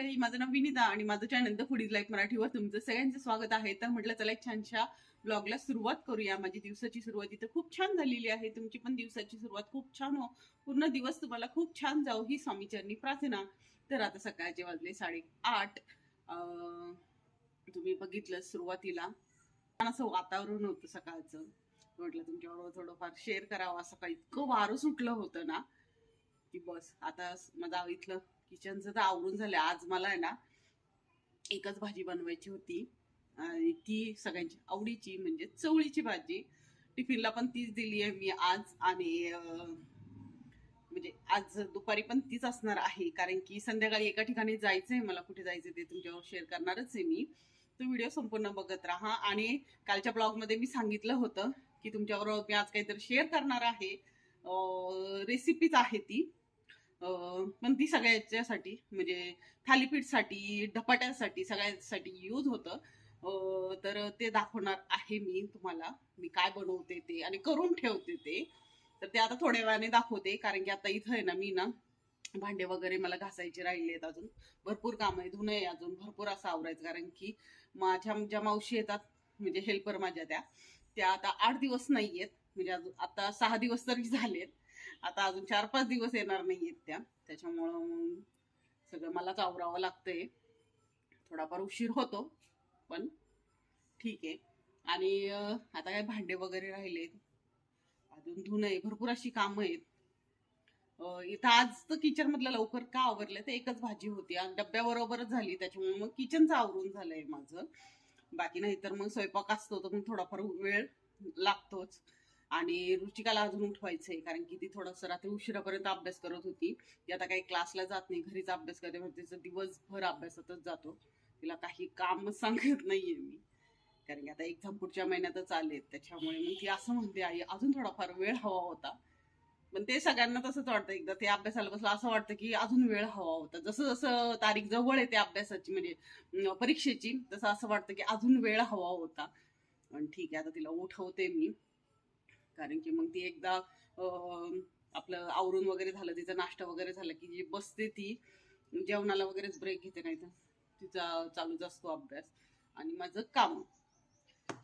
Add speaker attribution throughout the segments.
Speaker 1: मंडळी माझं नाव विनिता आणि माझं चॅनल द फुडीज लाईफ मराठीवर तुमचं सगळ्यांचं स्वागत आहे. तर म्हटलं चला एक छानशा ब्लॉगला सुरुवात करूया. माझी दिवसाची सुरुवात इथं खूप छान झालेली आहे. तुमची पण दिवसाची सुरुवात खूप छान हो. पूर्ण दिवस तुम्हाला खूप छान जाऊ ही स्वामीचरणी प्रार्थना. तर आता सकाळचे वाजले साडे आठ अं, तुम्ही बघितलं सुरुवातीला. छान असं वातावरण होतं सकाळचं. म्हटलं तुमच्याबरोबर थोडंफार शेअर करावं. सकाळी इतकं वारं सुटलं होतं ना. की बस आता माझा इथलं किचनचं तर आवरून झालं. आज मला आहे ना एकच भाजी बनवायची होती. आणि ती सगळ्यांची आवडीची म्हणजे चवळीची भाजी. टिफिनला पण तीच दिली आहे मी आज. आणि म्हणजे आज दुपारी पण तीच असणार आहे. कारण की संध्याकाळी एका ठिकाणी जायचं आहे मला कुठे जायचं ते तुमच्यावर शेअर करणारच आहे मी. तो व्हिडिओ संपूर्ण बघत राहा. आणि कालच्या ब्लॉगमध्ये मी सांगितलं होतं की तुमच्याबरोबर मी आज काहीतरी शेअर करणार आहे. रेसिपीच आहे ती. पण ती सगळ्याच्यासाठी म्हणजे थालीपीठसाठी धपाट्यासाठी सगळ्यांसाठी यूज होतं. तर ते दाखवणार आहे मी तुम्हाला. मी काय बनवते ते आणि करून ठेवते ते. तर ते आता थोड्या वेळाने दाखवते कारण की आता इथं आहे ना मी ना भांडे वगैरे मला घासायचे राहिले आहेत अजून. भरपूर काम आहे धुणं आहे अजून भरपूर असं आवरायचं कारण की माझ्या ज्या मावशी येतात म्हणजे हेल्पर माझ्या त्या त्या आता आठ दिवस नाही आहेत म्हणजे अजून आता सहा दिवस तरी झालेत. आता अजून चार पाच दिवस येणार नाही आहेत त्या. त्याच्यामुळं सगळं मलाच आवरावं लागतंय. थोडाफार उशीर होतो पण ठीक आहे. आणि आता काय भांडे वगैरे राहिलेत. अजून धुणं आहे भरपूर अशी कामं आहेत. इथं आज तर किचनमधलं लवकर का आवरलं? तर एकच भाजी होती. आणि डब्याबरोबरच झाली. त्याच्यामुळे मग किचनचं आवरून झालंय माझं. बाकी नाही तर मग स्वयंपाक असतो तर मग थोडाफार वेळ लागतोच. आणि रुचिकाला अजून उठवायचंय कारण की ती थोडंसं रात्री उशिरापर्यंत अभ्यास करत होती. ती आता काही क्लासला जात नाही घरीच अभ्यास करते म्हणजे तिचा दिवसभर अभ्यासातच जातो. तिला काही काम सांगत नाहीये मी. कारण की आता एक्झाम पुढच्या महिन्यातच आलेत त्याच्यामुळे मग ती असं म्हणते आई अजून थोडाफार वेळ हवा होता. पण ते सगळ्यांना तसंच वाटतं. एकदा ते अभ्यासाला बसलं असं वाटतं की अजून वेळ हवा होता. जसं जसं तारीख जवळ येते अभ्यासाची म्हणजे परीक्षेची तसं असं वाटतं की अजून वेळ हवा होता. पण ठीक आहे आता तिला उठवते मी. कारण की मग ती एकदा आपलं आवरून वगैरे झालं तिचा नाश्ता वगैरे झाला की जी बसते ती जेवणाला वगैरेच ब्रेक घेते नाही तर तिचा चालूच असतो अभ्यास. आणि माझं काम.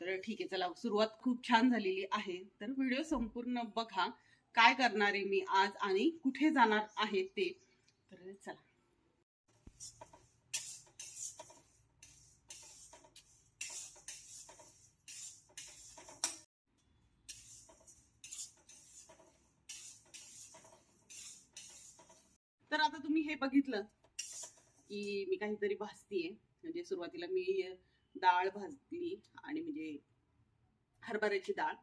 Speaker 1: तर ठीक आहे चला सुरुवात खूप छान झालेली आहे. तर व्हिडिओ संपूर्ण बघा. काय करणार आहे मी आज आणि कुठे जाणार आहे ते. तर चला. तर आता तुम्ही हे बघितलं की मी काहीतरी भाजतीये. म्हणजे सुरुवातीला मी डाळ भाजली आणि म्हणजे हरभऱ्याची डाळ.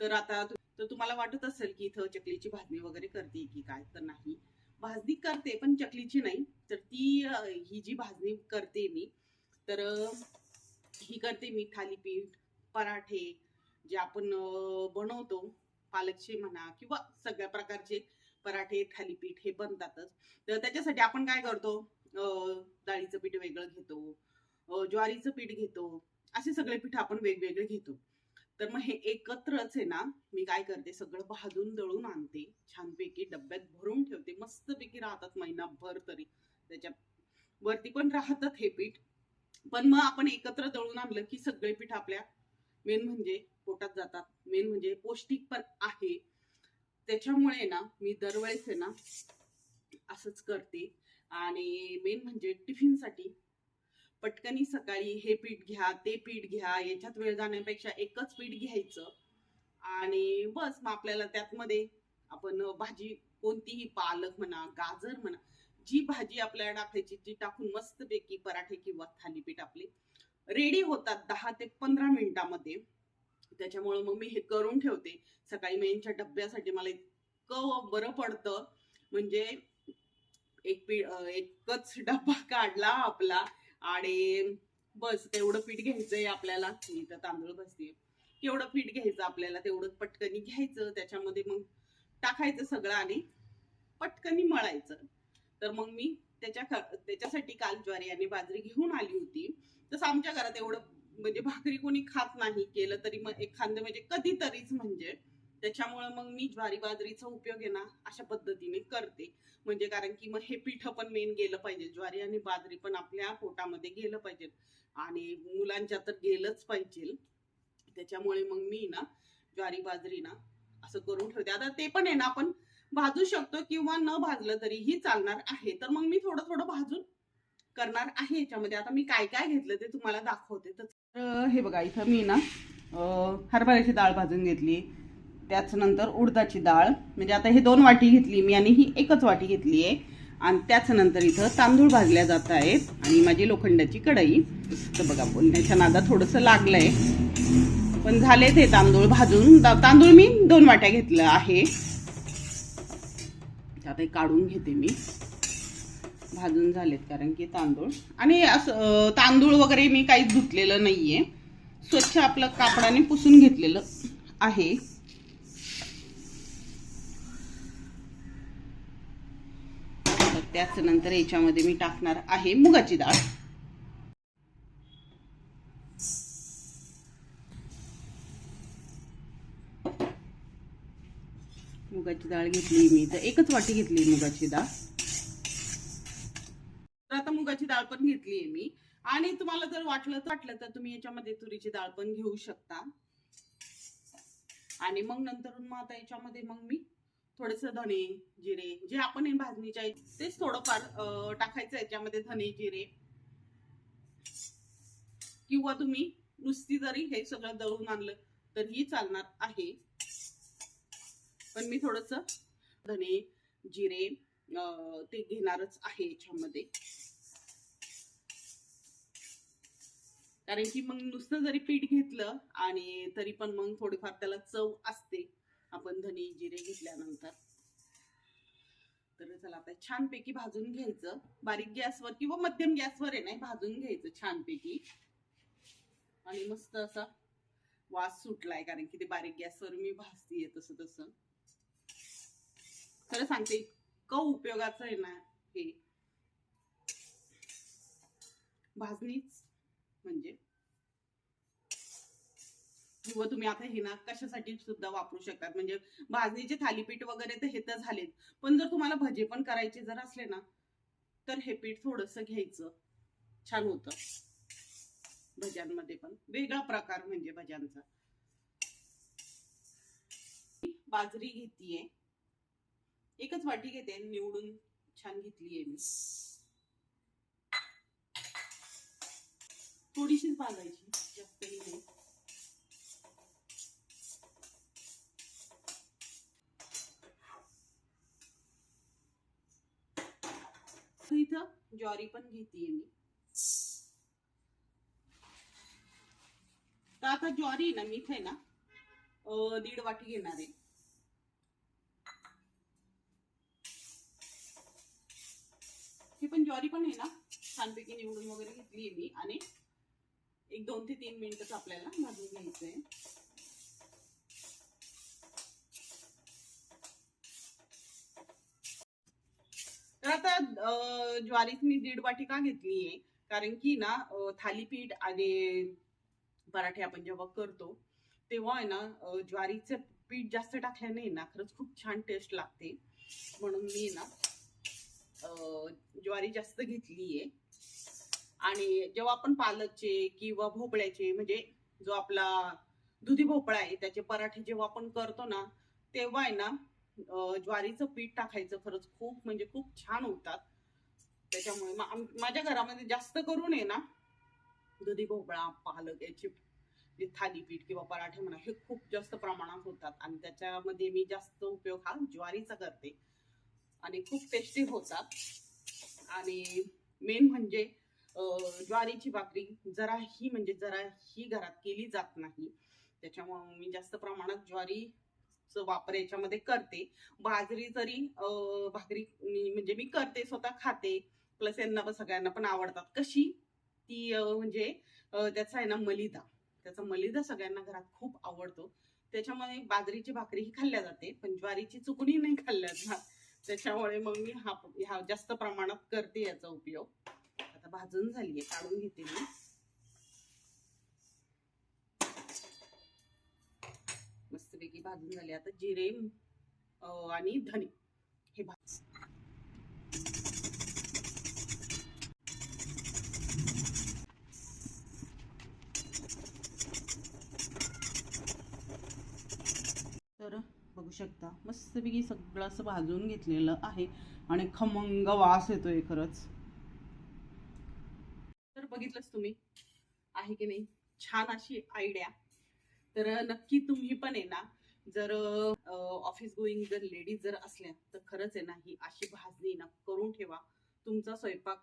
Speaker 1: तर आता तर तुम्हाला वाटत असेल की इथं चकलीची भाजणी वगैरे करते की काय? तर नाही. भाजणी करते पण चकलीची नाही. तर ती ही जी भाजणी करते मी तर ही करते मी थालीपीठ पराठे जे आपण बनवतो पालकचे म्हणा किंवा सगळ्या प्रकारचे पराठे थालीपीठ हे बनतातच. तर त्याच्यासाठी आपण काय करतो? डाळीचं पीठ वेगळं घेतो. ज्वारीचं पीठ घेतो. असे सगळे पीठ आपण वेगवेगळे घेतो. तर मग हे एकत्रच आहे ना मी काय करते? सगळं भाजून दळून आणते. छानपैकी डब्यात भरून ठेवते. मस्तपैकी राहतात महिनाभर तरी. त्याच्या वरती पण राहतात हे पीठ. पण मग आपण एकत्र दळून आणलं की सगळे पीठ आपल्या मेन म्हणजे पोटात जातात. मेन म्हणजे पौष्टिक पण आहे. त्याच्यामुळे ना मी दरवेळेस आहे ना असंच करते. आणि मेन म्हणजे टिफिनसाठी पटकनी सकाळी हे पीठ घ्या ते पीठ घ्या याच्यात वेळ जाण्यापेक्षा एकच पीठ घ्यायचं. आणि बस मग आपल्याला त्यातमध्ये आपण भाजी कोणतीही पालक म्हणा गाजर म्हणा जी भाजी आपल्याला टाकायची ती टाकून मस्तपैकी पराठे किंवा थालीपीठ आपले रेडी होतात दहा ते पंधरा मिनिटामध्ये. त्याच्यामुळं मग मी हे करून ठेवते. सकाळी मेनच्या डब्यासाठी मला इतकं बरं पडतं. म्हणजे एक पी एकच डबा काढला आपला आणि बस तेवढं पीठ घ्यायचंय आपल्याला. तर तांदूळ बसते केवढं पीठ घ्यायचं आपल्याला तेवढं पटकनी घ्यायचं त्याच्यामध्ये मग टाकायचं सगळं आणि पटकनी मळायचं. तर मग मी त्याच्या त्याच्यासाठी काल ज्वारी आणि बाजरी घेऊन आली होती. तसं आमच्या घरात एवढं म्हणजे भाकरी कोणी खात नाही केलं तरी मग एखादं म्हणजे कधीतरीच म्हणजे. त्याच्यामुळे मग मी ज्वारी बाजरीचा उपयोग आहे ना अशा पद्धतीने करते. म्हणजे कारण की मग हे पीठ पण मेन गेलं पाहिजे. ज्वारी आणि बाजरी पण आपल्या पोटामध्ये गेलं पाहिजे. आणि मुलांच्या तर गेलंच पाहिजे. त्याच्यामुळे मग मी ना ज्वारी बाजरी ना असं करून ठेवते. आता ते पण आहे ना आपण भाजू शकतो किंवा न भाजलं तरीही चालणार आहे. तर मग मी थोडं थोडं भाजून करणार आहे याच्यामध्ये. आता मी काय काय घेतलं ते तुम्हाला दाखवते. तर हे बघा इथं मी ना हरभऱ्याची डाळ भाजून घेतली. त्याच नंतर उडदाची डाळ. म्हणजे आता हे दोन वाटी घेतली मी आणि ही एकच वाटी घेतली आहे. आणि त्याचनंतर इथं तांदूळ भाजल्या जात आहेत आणि माझी लोखंडाची कढई. तर बघा बोलण्याच्या नादा थोडंसं लागलंय. पण झाले ते तांदूळ भाजून. तांदूळ मी दोन वाट्या घेतलं आहे. आता हे काढून घेते मी. भाजून झालेत कारण की तांदूळ. आणि असं तांदूळ वगैरे मी काहीच धुतलेलं नाहीये. स्वच्छ आपलं कापडाने पुसून घेतलेलं आहे. त्याच नंतर याच्यामध्ये मी टाकणार आहे मुगाची डाळ. मुगाची डाळ घेतली मी. तर एकच वाटी घेतली मुगाची डाळ. डाळ पण घेतलीये मी. आणि तुम्हाला जर वाटलं तर वाटलं तर तुम्ही याच्यामध्ये तुरीची डाळ पण घेऊ शकता. आणि मग नंतर मग आता याच्यामध्ये मग मी थोडेसे धने जिरे जे आपण हे भाजणीच्या तेच थोडंफार टाकायचं याच्यामध्ये धने जिरे. किंवा तुम्ही नुसती जरी हे सगळं दळून आणलं तरीही चालणार आहे. पण मी थोडस धने जिरे ते घेणारच आहे याच्यामध्ये. कारण की मग नुसतं जरी पीठ घेतलं आणि तरी पण मग थोडीफार त्याला चव असते. आपण धने जिरे घेतल्यानंतर. तर चला आता छानपैकी भाजून घ्यायचं. बारीक गॅसवर किंवा मध्यम गॅसवर आहे नाही भाजून घ्यायचं छानपैकी. आणि मस्त असा वास सुटलाय कारण की ते बारीक गॅसवर मी भाजतीये तसं तसं. खरं सांगते इतकं उपयोगाचं आहे ना हे. भाजणीच म्हणजे? किंवा तुम्ही आता हे ना कशासाठी सुद्धा वापरू शकतात? म्हणजे भाजणीचे थालीपीठ वगैरे तर हे तर झालेत. पण जर तुम्हाला भजे पण करायचे जर असले ना तर हे पीठ थोडस घ्यायचं. छान होतं. भज्यांमध्ये पण. वेगळा प्रकार म्हणजे भज्यांचा. बाजरी घेतलीये एकच वाटी घेते निवडून छान घेतलीये मी. थोडीशीच भाजायची जास्तही नाही. इथं ज्वारी पण घेतीये मी. तर आता ज्वारी आहे ना मी इथे ना दीड वाटी घेणार आहे. हे पण ज्वारी पण आहे ना छानपैकी निवडून वगैरे घेतली आहे मी. आणि एक दोन ते तीन मिनिटच आपल्याला भाजून घ्यायचंय. तर आता अं, ज्वारीच मी दीड वाटी का घेतलीये? कारण की ना थालीपीठ आणि पराठे आपण जेव्हा करतो तेव्हा आहे ना ज्वारीचं पीठ जास्त टाकल्याने ना खरंच खूप छान टेस्ट लागते. म्हणून मी ना ज्वारी जास्त घेतलीये. आणि जेव्हा आपण पालकचे किंवा भोपळ्याचे म्हणजे जो आपला दुधी भोपळा आहे त्याचे पराठे जेव्हा आपण करतो ना तेव्हा आहे ना ज्वारीचं पीठ टाकायचं खरंच खूप म्हणजे खूप छान होतात. त्याच्यामुळे मा- माझ्या घरामध्ये जास्त करून आहे ना दुधी भोपळा पालक याची जे थालीपीठ किंवा पराठे म्हणा हे खूप जास्त प्रमाणात होतात. आणि त्याच्यामध्ये मी जास्त उपयोग हा ज्वारीचा करते. आणि खूप टेस्टी होतात. आणि मेन म्हणजे ज्वारीची भाकरी जराही म्हणजे जराही घरात केली जात नाही. त्याच्यामुळे मी जास्त प्रमाणात ज्वारी वापर याच्यामध्ये करते. बाजरी जरी भाकरी मी म्हणजे मी करते स्वतः खाते. प्लस यांना पण सगळ्यांना पण आवडतात. कशी? ती म्हणजे त्याचा आहे ना मलिदा. त्याचा मलिदा सगळ्यांना घरात खूप आवडतो. त्याच्यामुळे बाजरीची भाकरी ही खाल्ल्या जाते पण ज्वारीची चुकणी नाही खाल्ल्या जात. त्याच्यामुळे मग मी हा ह्या जास्त प्रमाणात करते याचा उपयोग. भाजून झाली आहे काढून घेते मी. मस्तपैकी भाजून झाली. आता जिरे आणि धने. हे भाज तर बघू शकता मस्तपैकी सगळं असं भाजून घेतलेलं आहे. आणि खमंग वास येतोय खरंच तर बघितलंच तुम्ही आहे की नाही? छान अशी आयडिया तर नक्की तुम्ही पण आहे ना जर ऑफिस गोईंग जर लेडीज जर असल्या तर खरंच आहे ना ही अशी भाजणी ना करून ठेवा. तुमचा स्वयंपाक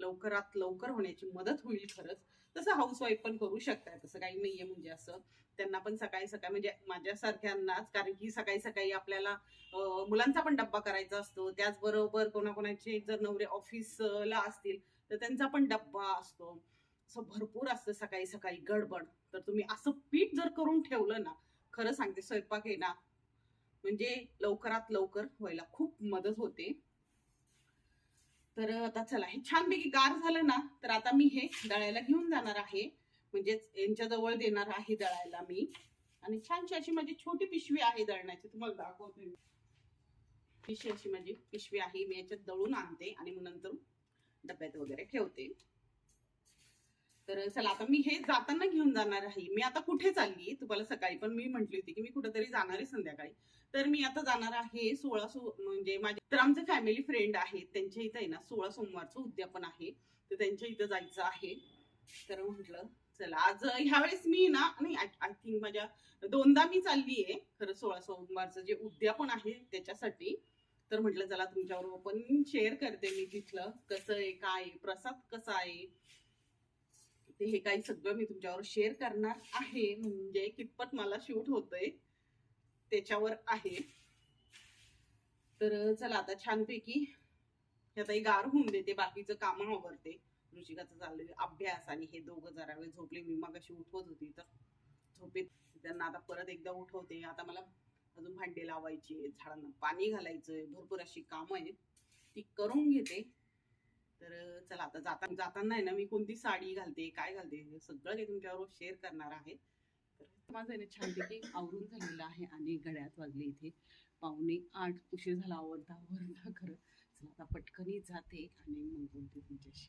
Speaker 1: लवकरात लवकर होण्याची मदत होईल खरंच. तसं हाऊसवाईफ पण करू शकताय तसं काही नाहीये म्हणजे असं. त्यांना पण सकाळी सकाळी म्हणजे माझ्यासारख्यांनाच कारण की सकाळी सकाळी आपल्याला मुलांचा पण डब्बा करायचा असतो. त्याचबरोबर कोणाकोणाचे जर नवरे ऑफिसला असतील तर त्यांचा पण डब्बा असतो. असं भरपूर असतं सकाळी सकाळी गडबड. तर तुम्ही असं पीठ जर करून ठेवलं ना खरं सांगते स्वयंपाक आहे ना म्हणजे लवकरात लवकर व्हायला खूप मदत होते. तर आता चला हे छानपैकी गार झालं ना तर आता मी हे दळायला घेऊन जाणार आहे. म्हणजेच यांच्या जवळ देणार आहे दळायला मी. आणि छानशी अशी माझी छोटी पिशवी आहे दळण्याची तुम्हाला दाखवते पिशवी अशी माझी पिशवी आहे मी याच्यात दळून आणते आणि मग नंतर डब्यात वगैरे ठेवते. तर चला आता मी हे जाताना घेऊन जाणार आहे. मी आता कुठे चालली तुम्हाला सकाळी पण मी म्हटली होती की मी कुठेतरी जाणार आहे संध्याकाळी. तर मी आता जाणार आहे सोळा सो म्हणजे माझे तर आमचे फॅमिली फ्रेंड आहेत. त्यांच्या इथं आहे ना सोळा सोमवारचं उद्यापन आहे. तर त्यांच्या इथं जायचं आहे. तर म्हटलं चला आज ह्यावेळेस मी ना नाही आय थिंक माझ्या दोनदा मी चालली आहे खरं सोळा सोमवारचं जे उद्यापन आहे त्याच्यासाठी. तर म्हटलं चला तुमच्याबरोबर पण शेअर करते मी तिथलं. कसं आहे काय प्रसाद कसा आहे? ते हे काही सगळं मी तुमच्यावर शेअर करणार आहे. म्हणजे कितपत मला शूट होतंय त्याच्यावर आहे. तर चला आता छानपैकी हे गार होऊन देते बाकीचं काम आवरते. रुचिकाचं चाललंय अभ्यास आणि हे दोघं जरा वेळ झोपले. मी मग अशी उठवत होती तर झोपेत त्यांना आता परत एकदा उठवते. आता मला अजून भांडे लावायची झाडांना पाणी घालायचंय. भरपूर अशी कामं आहेत. ती करून घेते. चला आता जाता जाताना आहे ना मी कोणती साडी घालते काय घालते हे सगळं काही तुमच्याबरोबर शेअर करणार आहे. तर माझं आहे ना छानपैकी आवरून झालेलं आहे आणि गड्यात वाजले इथे. पाहुणे आठ उशीर झाला आवडता आवडता खरं. चला आता पटकनी जाते आणि मग बोलते तुमच्याशी.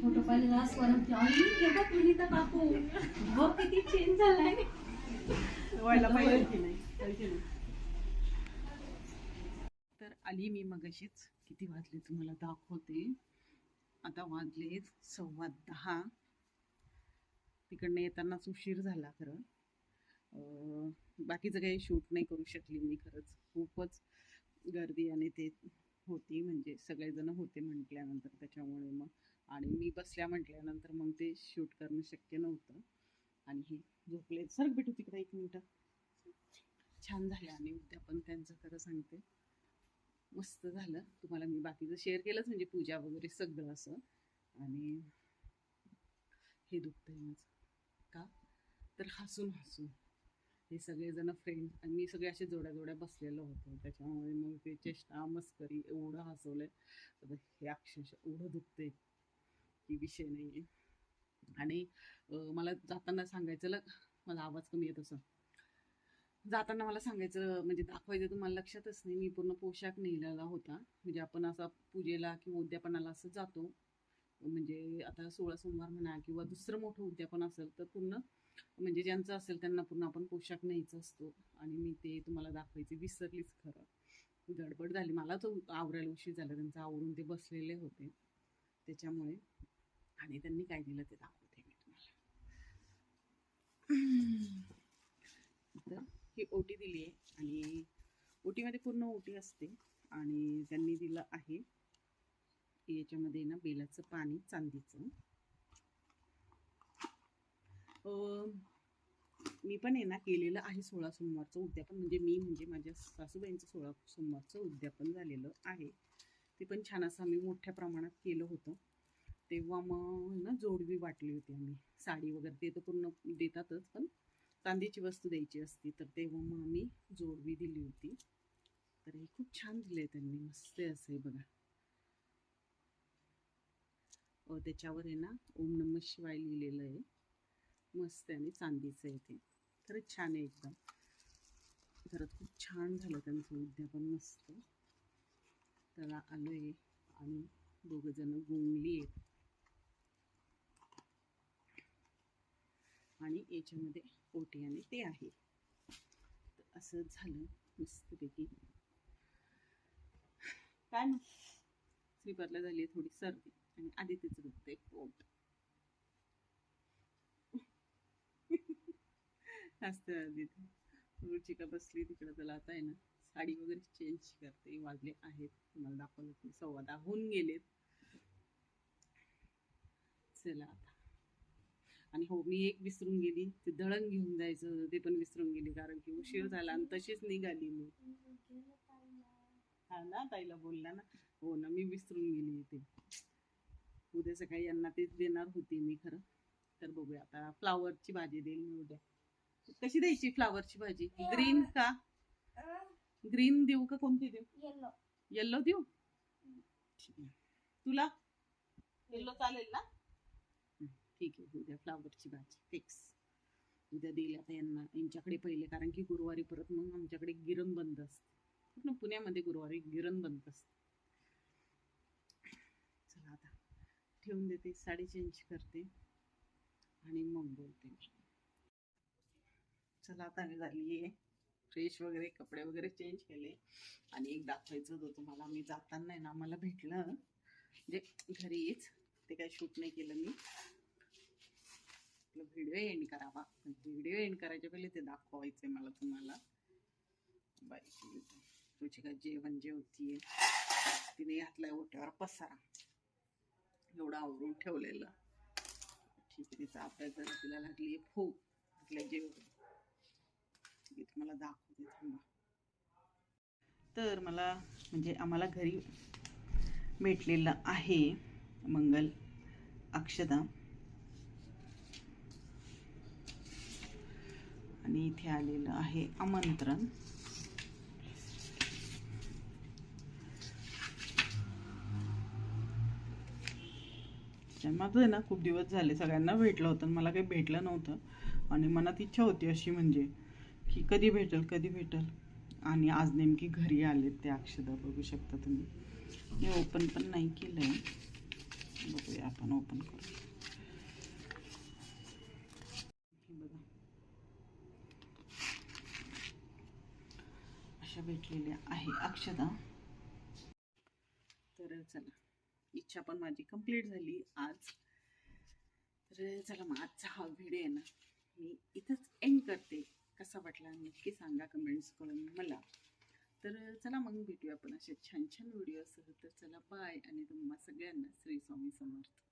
Speaker 2: फोटो पाहिले ना स्वरांची आई हे बघ विनीता काकू बघ किती चेंज झालाय.
Speaker 1: व्हायला पाहिजे की नाही. तर आली मी मगाशीच. किती वाजले तुम्हाला दाखवते. आता वाजले सव्वा दहा. तिकडनं येतानाच उशीर झाला खरं. बाकीचं काही शूट नाही करू शकली मी खरंच. खूपच गर्दी आणि ते होती म्हणजे सगळेजण होते म्हटल्यानंतर त्याच्यामुळे मग आणि मी बसल्या म्हटल्यानंतर मग ते शूट करणं शक्य नव्हतं. आणि हे झोपले. सर भेटू तिकडे एक मिनटं. छान झालं आणि उद्या पण त्यांचं खरं सांगते. मस्त झालं. तुम्हाला मी बाकीचं शेअर केलंच म्हणजे पूजा वगैरे सगळं असं. आणि हे दुखतंय माझं. का? तर हसून हसून. हे सगळेजण फ्रेंड आणि मी सगळे असे जोड्या जोड्या बसलेलो होतो. त्याच्यामुळे मग ते चेष्टा मस्करी एवढं हसवलंय. तर हे अक्षरशः एवढं दुखतंय. की विषय नाही आहे आणि मला जाताना सांगायचं लग मला आवाज कमी येत असं जाताना मला सांगायचं म्हणजे दाखवायचं तुम्हाला लक्षातच नाही. मी पूर्ण पोशाख नेलेला होता. म्हणजे आपण असा पूजेला किंवा उद्यापनाला असं जातो. म्हणजे आता सोळा सोमवार म्हणा किंवा दुसरं मोठं उद्यापन असेल तर पूर्ण म्हणजे ज्यांचं असेल त्यांना पूर्ण आपण पोशाख न्यायचा असतो. आणि मी ते तुम्हाला दाखवायचे विसरलीच खरं. गडबड झाली. मला तो आवरायला उशीर झाला. त्यांचं आवरून ते बसलेले होते. त्याच्यामुळे आणि त्यांनी काय दिलं ते दाखवते मी तुम्हाला. तर ही ओटी दिली आहे आणि ओटीमध्ये पूर्ण ओटी असते आणि त्यांनी दिलं आहे याच्यामध्ये ना बेलाचं पाणी चांदीचं. मी पण आहे ना केलेलं आहे सोळा सोमवारचं उद्यापन म्हणजे मी म्हणजे माझ्या सासूबाईंचं सोळा सोमवारचं उद्यापन झालेलं आहे. ते पण छान असं आम्ही मोठ्या प्रमाणात केलं होतं. तेव्हा मग ना जोडवी वाटली होती आम्ही. साडी वगैरे ते तर पूर्ण देतातच पण चांदीची वस्तू द्यायची असती तर तेव्हा मग आम्ही जोडवी दिली होती. तर हे खूप छान दिले त्यांनी मस्त आहे असं आहे बघा. त्याच्यावर आहे ना ओम नम शिवाय लिहिलेलं आहे. मस्त आहे आणि चांदीचं आहे ते. खरंच छान आहे एकदम. खरंच खूप छान झालं त्यांचं उद्यापन मस्त. त्याला आलो आहे आणि दोघंजणं गोंगली आहेत. आणि याच्यामध्ये ओटी आणि ते आहे. तर असं झालं मस्तपैकी. काय ना स्लीपरला झाली आहे थोडी सर्दी आणि आधी तिचं दुखतंय पोट. असतं आधी रुचिका बसली तिकडं? त्याला आता आहे ना साडी वगैरे चेंज करते वाजले आहेत. तुम्हाला दाखवलं की सव्वा होऊन गेलेत. चला आता. आणि हो मी एक विसरून गेली. ते दळण घेऊन जायचं ते पण विसरून गेली कारण की उशीर झाला आणि तशीच निघाली मी. हा ना ताईला बोलला ना. हो ना मी विसरून गेली ते उद्या सकाळी यांना तेच देणार होती मी खरं. तर बघूया आता फ्लावरची भाजी देईल मी उद्या. कशी द्यायची फ्लावरची भाजी? ग्रीन का? ग्रीन देऊ का कोणती देऊ?
Speaker 2: येलो
Speaker 1: येल्लो देऊ. तुला? येल्लो चालेल ना? ठीक आहे उद्या फ्लावरची भाजी फिक्स उद्या देईल आता यांना यांच्याकडे पहिले कारण की गुरुवारी परत मग आमच्याकडे गिरण बंद असते. पूर्ण पुण्यामध्ये गुरुवारी गिरण बंद असते. चला आता ठेवून देते साडी चेंज करते आणि मग बोलते चला आता मी झाली आहे फ्रेश वगैरे कपडे वगैरे चेंज केले. आणि एक दाखवायचं होतं तुम्हाला मी जाताना आहे ना मला भेटलं. म्हणजे घरीच ते काही शूट नाही केलं मी. व्हिडिओ एंड करावा. व्हिडिओ एंड करायच्या पहिले ते दाखवायचं मला तुम्हाला. बाई तुझी काय जेवण जेवतीये? तिने घातलाय ओट्यावर पसारा. एवढं आवरून ठेवलेलं. ठीक आहे तिचा अभ्यास झाला तिला लागली फूक तिला जेवण. मी तुम्हाला दाखवते थांबा. तर मला म्हणजे आम्हाला घरी भेटलेलं आहे मंगल अक्षदा आणि इथे आलेलं आहे आमंत्रण. माझं आहे ना खूप दिवस झाले. सगळ्यांना भेटलं होतं आणि मला काही भेटलं नव्हतं. आणि मनात इच्छा होती अशी म्हणजे की कधी भेटेल कधी भेटेल. आणि आज नेमकी घरी आले ते अक्षदा बघू शकता तुम्ही. मी ओपन पण नाही केलं आहे बघूया आपण ओपन करू हे बघा अशा भेटलेल्या आहे. अक्षदा तर चला. इच्छा पण माझी कंप्लीट झाली आज. तर चला मग आजचा हा व्हिडिओ आहे ना मी इथंच एंड करते. कसा वाटला नक्की सांगा कमेंट्स करून मला. तर चला मग भेटूया आपण अशा छान छान व्हिडिओसह तर चला बाय आणि तुम्हा सगळ्यांना श्री स्वामी समर्थ.